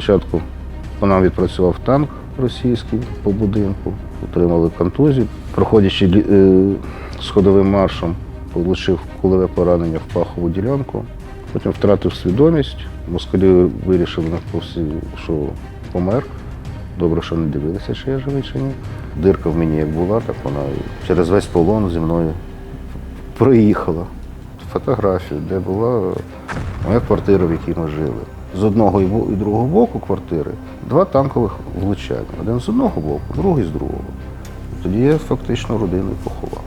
Спочатку по нам відпрацював танк російський по будинку, отримали контузію. Проходячи е, сходовим маршем, отримав кулеве поранення в пахову ділянку. Потім втратив свідомість. Москалі вирішили що помер. Добре, що не дивилися, чи я живий чи ні. Дирка в мені як була, так вона через весь полон зі мною проїхала. Фотографію, де була моя квартира, в якій ми жили. З одного і другого боку квартири два танкових влучання. Один з одного боку, другий з другого. Тоді я фактично родину поховав.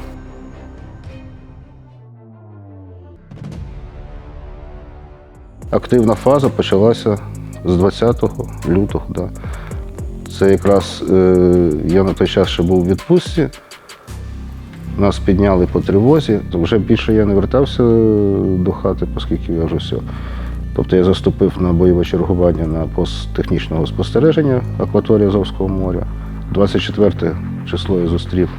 Активна фаза почалася з 20 лютого. Да. Це якраз е, я на той час ще був у відпустці. Нас підняли по тривозі. Вже більше я не вертався до хати, оскільки я вже все. Тобто я заступив на бойове чергування на пост технічного спостереження акваторії Азовського моря. 24 число я зустрів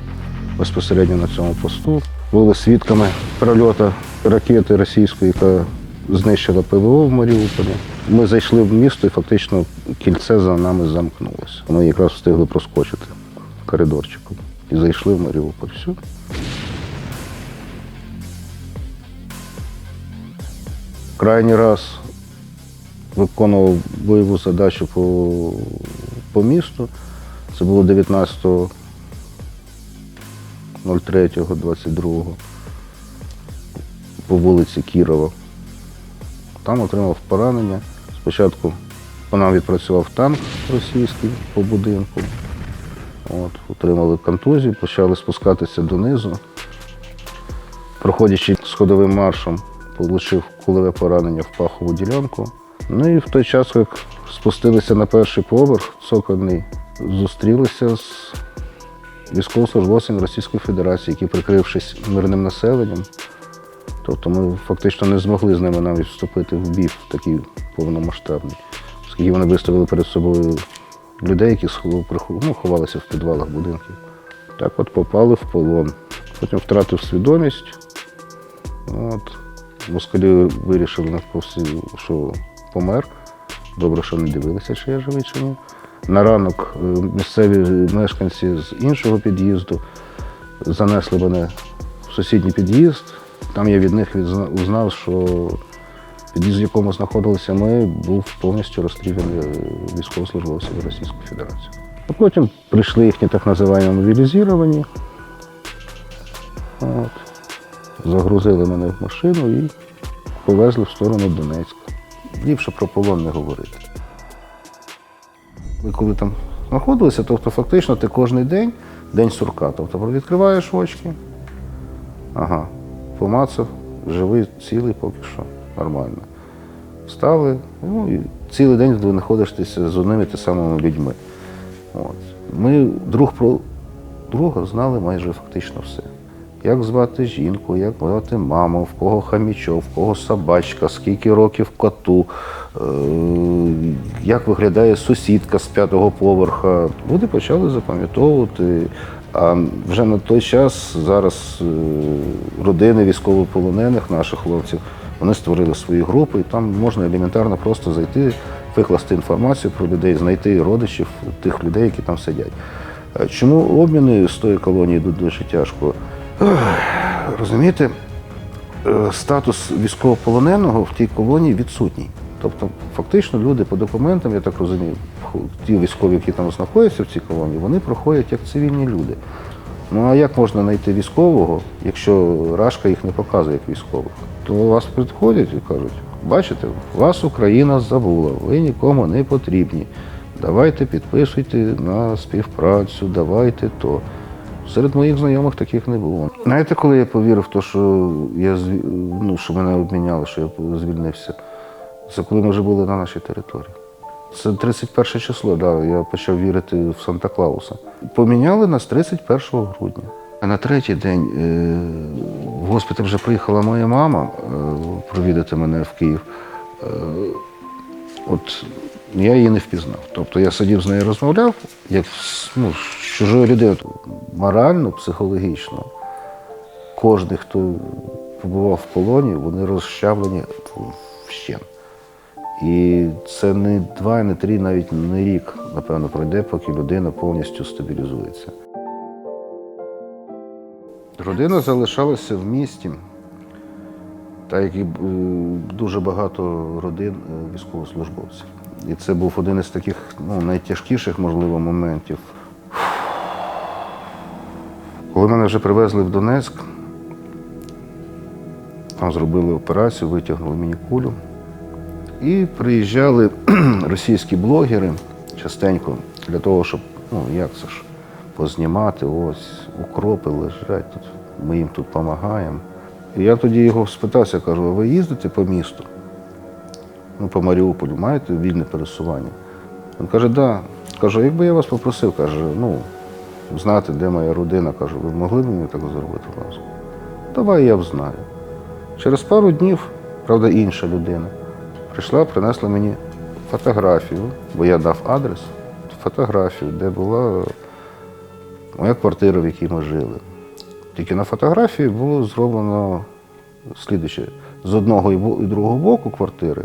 безпосередньо на цьому посту. Були свідками прольоту ракети російської, яка знищила ПВО в Маріуполі. Ми зайшли в місто і фактично кільце за нами замкнулося. Ми якраз встигли проскочити коридорчиком і зайшли в Маріуполь. Все. Крайній раз виконував бойову задачу по, по місту. Це було 19.03.22 по вулиці Кірова. Там отримав поранення. Спочатку по нам відпрацював танк російський по будинку. От, отримали контузію, почали спускатися донизу. Проходячи сходовим маршем, отримав кулеве поранення в пахову ділянку. Ну і в той час, як спустилися на перший поверх, цокольний, зустрілися з військовослужбовцями Російської Федерації, які, прикрившись мирним населенням, тобто ми фактично не змогли з ними навіть вступити в бій такий повномасштабний, оскільки вони виставили перед собою людей, які ну, ховалися в підвалах будинків. Так от попали в полон. Потім втратив свідомість. От. Москалі вирішили що помер. Добре, що не дивилися, чи я живий, чи ні. На ранок е, місцеві мешканці з іншого під'їзду занесли мене в сусідній під'їзд. Там я від них узнав, що під'їзд, в якому знаходилися ми, був повністю розстріляний е, військовослужбовцями Російської Федерації. А потім прийшли їхні так називаємо мобілізовані. Загрузили мене в машину і повезли в сторону Донецька. Ліпше про полон не говорити. Ми коли там знаходилися, тобто фактично ти кожен день день сурка. Тобто відкриваєш очки, ага, помацав, живий, цілий поки що, нормально. Встали, ну і цілий день знаходишся з одними і самими людьми. От. Ми друг про друга знали майже фактично все. Як звати жінку, як звати маму, в кого хамічок, в кого собачка, скільки років коту, е, як виглядає сусідка з п'ятого поверха. Люди почали запам'ятовувати. А вже на той час зараз е, родини військовополонених наших хлопців вони створили свої групи, і там можна елементарно просто зайти, викласти інформацію про людей, знайти родичів тих людей, які там сидять. Е, Чому обміни з тої колонії йдуть дуже тяжко? Розумієте, е, статус військовополоненого в тій колонії відсутній. Тобто, фактично, люди по документам, я так розумію, ті військові, які там знаходяться в цій колонії, вони проходять як цивільні люди. Ну а як можна знайти військового, якщо Рашка їх не показує як військових? То вас підходять і кажуть, бачите, вас Україна забула, ви нікому не потрібні. Давайте підписуйте на співпрацю, давайте то. Серед моїх знайомих таких не було. Знаєте, коли я повірив в що я ну, що мене обміняли, що я звільнився, це коли ми вже були на нашій території. Це 31 число, да, я почав вірити в Санта-Клауса. Поміняли нас 31 грудня. А на третій день е, в госпіталь вже приїхала моя мама е, провідати мене в Київ. Е, от я її не впізнав. Тобто я сидів з нею розмовляв, як ну, з чужою людиною. Морально, психологічно. Кожен, хто побував в полоні, вони розчавлені вщен. І це не два, не три, навіть не рік, напевно, пройде, поки людина повністю стабілізується. Родина залишалася в місті, так як і е, дуже багато родин е, військовослужбовців. І це був один із таких ну, найтяжкіших, можливо, моментів. Коли мене вже привезли в Донецьк, там зробили операцію, витягнули мені кулю. І приїжджали російські блогери частенько для того, щоб, ну як це ж, познімати, ось укропи лежать тут, ми їм тут допомагаємо. І я тоді його спитався, кажу, а ви їздите по місту? Ну, по Маріуполю, маєте вільне пересування? Він каже, так. Да. Кажу, якби я вас попросив, каже, ну, знати, де моя родина, кажу, ви могли б мені так зробити, ласка? Давай я взнаю. Через пару днів, правда, інша людина прийшла, принесла мені фотографію, бо я дав адрес, фотографію, де була моя квартира, в якій ми жили. Тільки на фотографії було зроблено слідуюче. З одного і другого боку квартири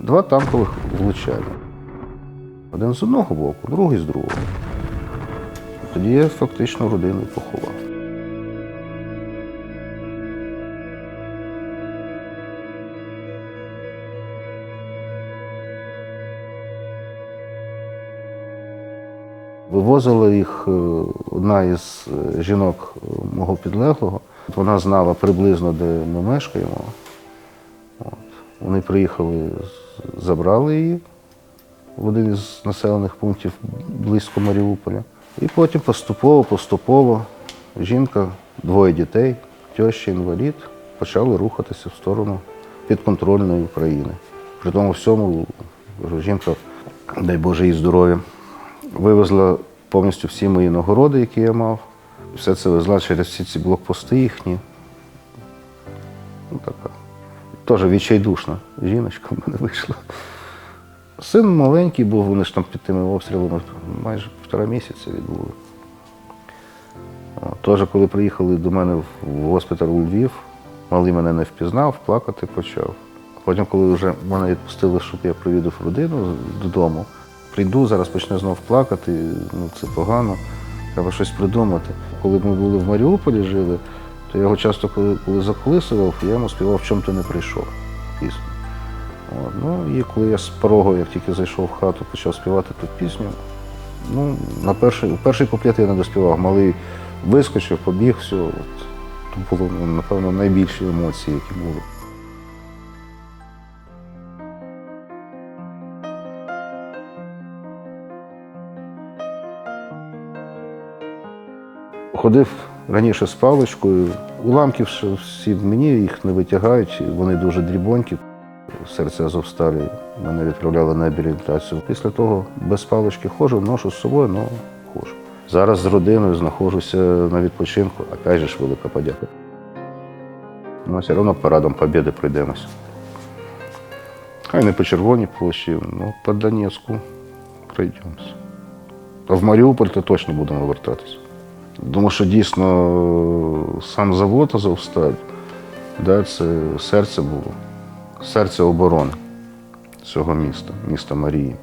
два танкових влучання. Один з одного боку, другий з другого. Тоді я фактично родину поховав. Вивозила їх е, одна із е, жінок е, мого підлеглого. Вона знала приблизно, де ми мешкаємо. Вони приїхали, забрали її в один із населених пунктів близько Маріуполя. І потім поступово, поступово жінка, двоє дітей, теща інвалід, почали рухатися в сторону підконтрольної України. При тому всьому жінка, дай Боже їй здоров'я, вивезла повністю всі мої нагороди, які я мав. Все це везла через всі ці блокпости їхні. Ну, така. Теж відчайдушна жіночка в мене вийшла. Син маленький був, вони ж там під тими обстрілами майже півтора місяця відбули. Теж, коли приїхали до мене в госпіталь у Львів, малий мене не впізнав, плакати почав. Потім, коли вже мене відпустили, щоб я провідав родину додому, прийду, зараз почне знов плакати, ну це погано, треба щось придумати. Коли ми були в Маріуполі жили, то я його часто, коли, коли заколисував, я йому співав, в чому ти не прийшов. Пісню. От. Ну, і коли я з порогу, як тільки зайшов в хату, почав співати ту пісню, ну, на перший, перший куплет я не доспівав. Малий вискочив, побіг, все. От. То було, ну, напевно, найбільші емоції, які були. Ходив раніше з паличкою. Уламків всі в мені, їх не витягають, вони дуже дрібонькі. Серце Азовсталі мене відправляли на реабілітацію. Після того без палички ходжу, ношу з собою, але ходжу. Зараз з родиною знаходжуся на відпочинку, опять же ж велика подяка. Ну, все одно парадом Побєди пройдемося. Хай не по Червоній площі, ну по Донецьку пройдемося. А в Маріуполь то точно будемо вертатися. Тому що дійсно сам завод Азовсталь, да, це серце було, серце оборони цього міста, міста Марії.